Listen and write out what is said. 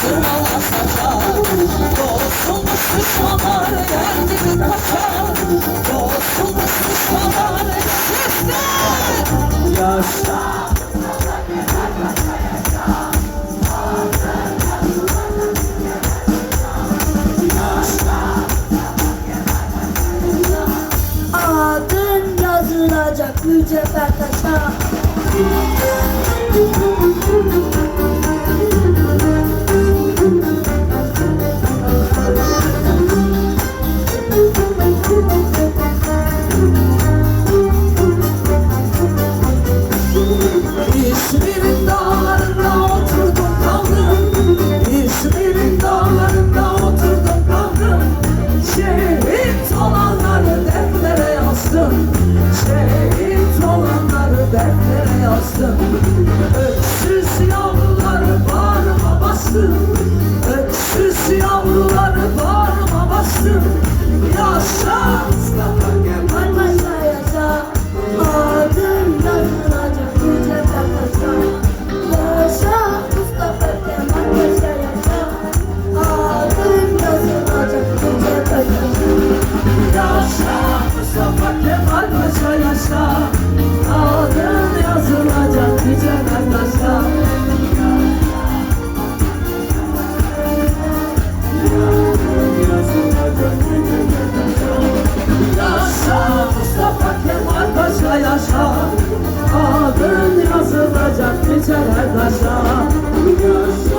Sırala saçar Dostum sıçramar Derdimi kaçar Dostum sıçramar Sizde Yaşta Adın yazılacak mücevher taşa. Müzik yazdım Öksüz yavrular bağrıma bastım. Öksüz yavrular bağrıma bastım. Adın yazılacak biçer her taşa. Göz